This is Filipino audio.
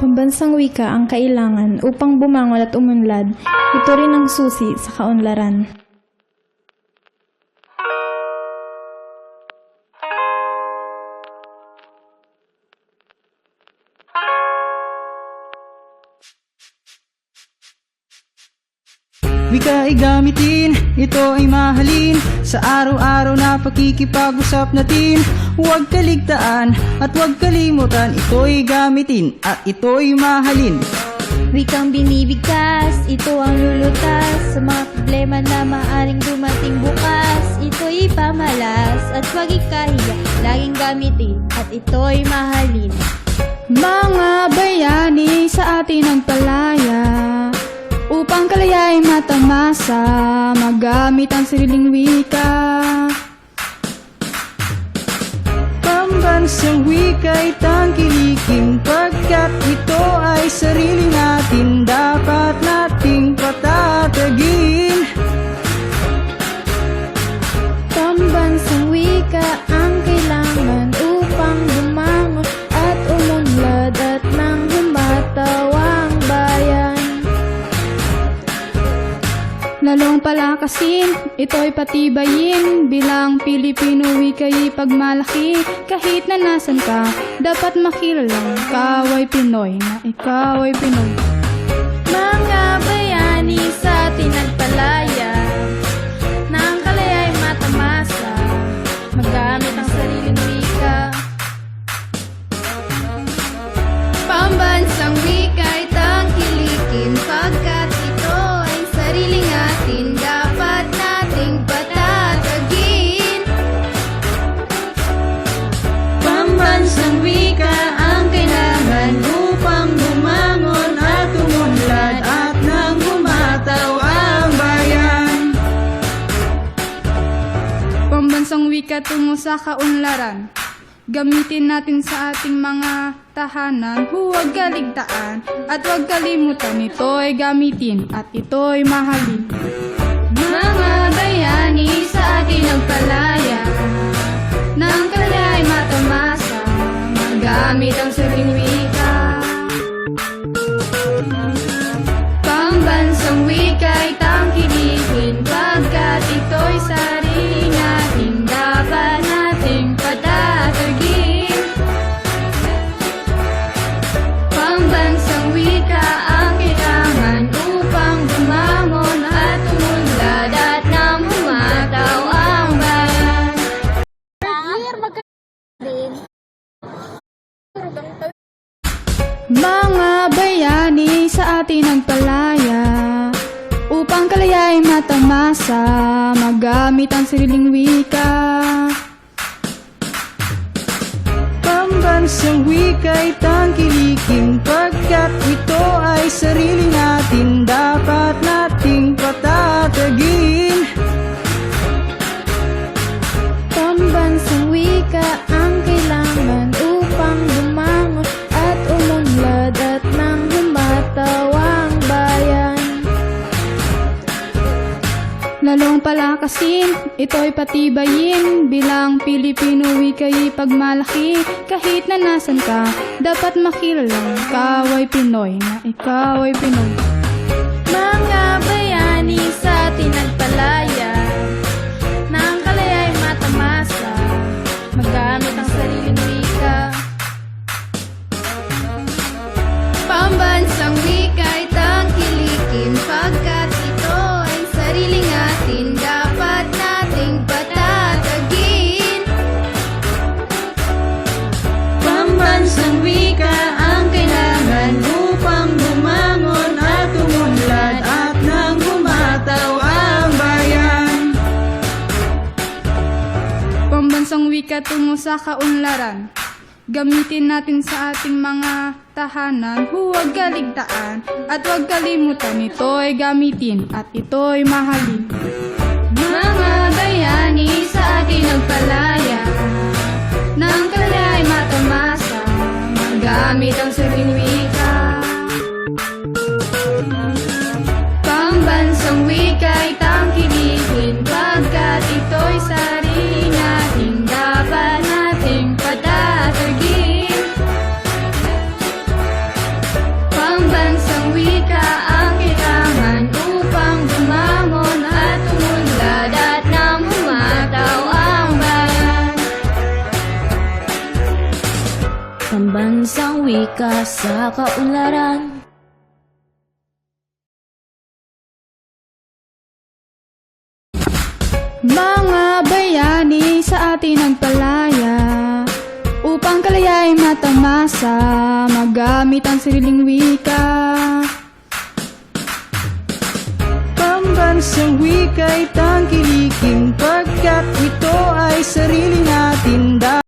Pambansang wika ang kailangan upang bumangon at umunlad. Ito rin ang susi sa kaunlaran. Wika ay gamitin, ito ay mahalin. Sa araw-araw na pakikipag-usap natin Huwag kaligtaan at huwag kalimutan Ito ay gamitin at ito ay mahalin Wikang binibigkas, ito ang lulutas. Sa mga problema na maaring dumating bukas Ito'y pamalas. At huwag ikahiya Laging gamitin at ito'y mahalin. Mga bayani sa atin ang palaya Upang kalaya ay matamasa. Magamit ang sariling wika. Pambansang wika'y tangkilikin. Pagkat palakasin, ito'y patibayin. Bilang Pilipino wika'y pagmalaki. Kahit na nasan ka, dapat makilalang Ikaw ay Pinoy, na ikaw ay Pinoy. Mga bayani sa atin nagpalaya Nang kalaya ay matamasa. Magamit ang sariling wika. Pambansang wika wika tungo sa kaunlaran Gamitin natin sa ating mga tahanan. Huwag kaligtaan at huwag kalimutan Ito ay gamitin at ito ay mahalin. Mga bayani sa atin ang palaya. Nang kaya ay matamasa Magamit ang sariling Mga bayani sa atin ang palaya Upang kalaya ay matamasa Magamit ang sariling wika. Pambansang wika'y tangkilikin Pagkat ito ay sarili natin. Dapat nating patatagin Lalong palakasin, ito'y patibayin. Bilang Pilipino wika'y pagmalaki. Kahit na nasan ka, dapat makilalang Ikaw ay Pinoy, na ikaw ay Pinoy Pambansang wika tungo sa kaunlaran Gamitin natin sa ating mga tahanan. Huwag kaligtaan at huwag kalimutan Ito ay gamitin at ito ay mahalin ka sa kaunlaran. Mga bayani sa atin nagpalaya Upang kalaya'y matamasa Magamit ang sariling wika. Pambansang wika'y tangkilikin Pagkat ito ay sarili natin